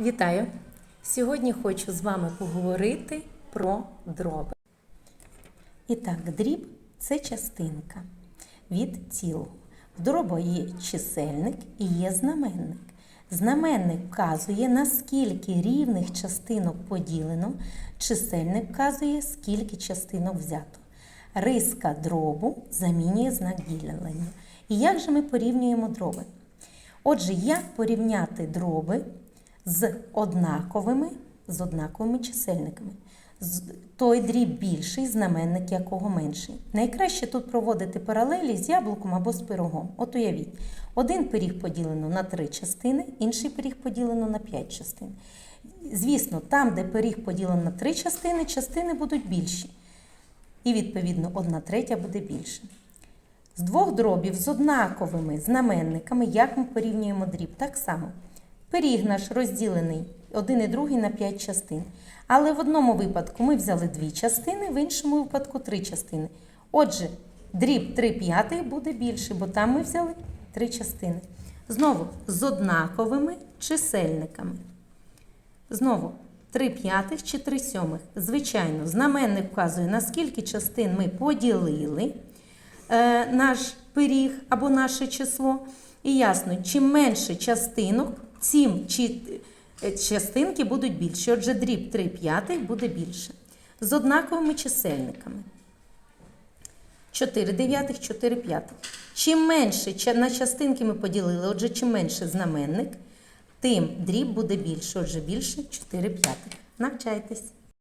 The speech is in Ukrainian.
Вітаю! Сьогодні хочу з вами поговорити про дроби. І так, дріб це частинка від цілого. В дробу є чисельник і є знаменник. Знаменник вказує, на скільки рівних частинок поділено, чисельник вказує, скільки частинок взято. Риска дробу замінює знак ділення. І як же ми порівнюємо дроби? Отже, як порівняти дроби з однаковими, з однаковими чисельниками? Той дріб більший, знаменник якого менший. Найкраще тут проводити паралелі з яблуком або з пирогом. От уявіть, один пиріг поділено на три частини, інший пиріг поділено на п'ять частин. Звісно, там, де пиріг поділено на три частини, частини будуть більші. І, відповідно, одна третя буде більше. З двох дробів з однаковими знаменниками, як ми порівнюємо дріб, так само. Пиріг наш розділений один і другий на 5 частин. Але в одному випадку ми взяли дві частини, в іншому випадку три частини. Отже, дріб 3 п'ятих буде більше, бо там ми взяли три частини. Знову з однаковими чисельниками. Знову 3 п'ятих чи 3 сьомих. Звичайно, знаменник вказує, на скільки частин ми поділили е, наш пиріг або наше число. І ясно, чим менше частинок, тим чи, е, частинки будуть більші. Отже, дріб 3 п'ятих буде більше. З однаковими чисельниками. 4 дев'ятих, 4 п'ятих. Чим менше на частинки ми поділили, отже, чим менше знаменник, тим дріб буде більше. Отже, більше 4 п'ятих. Навчайтесь.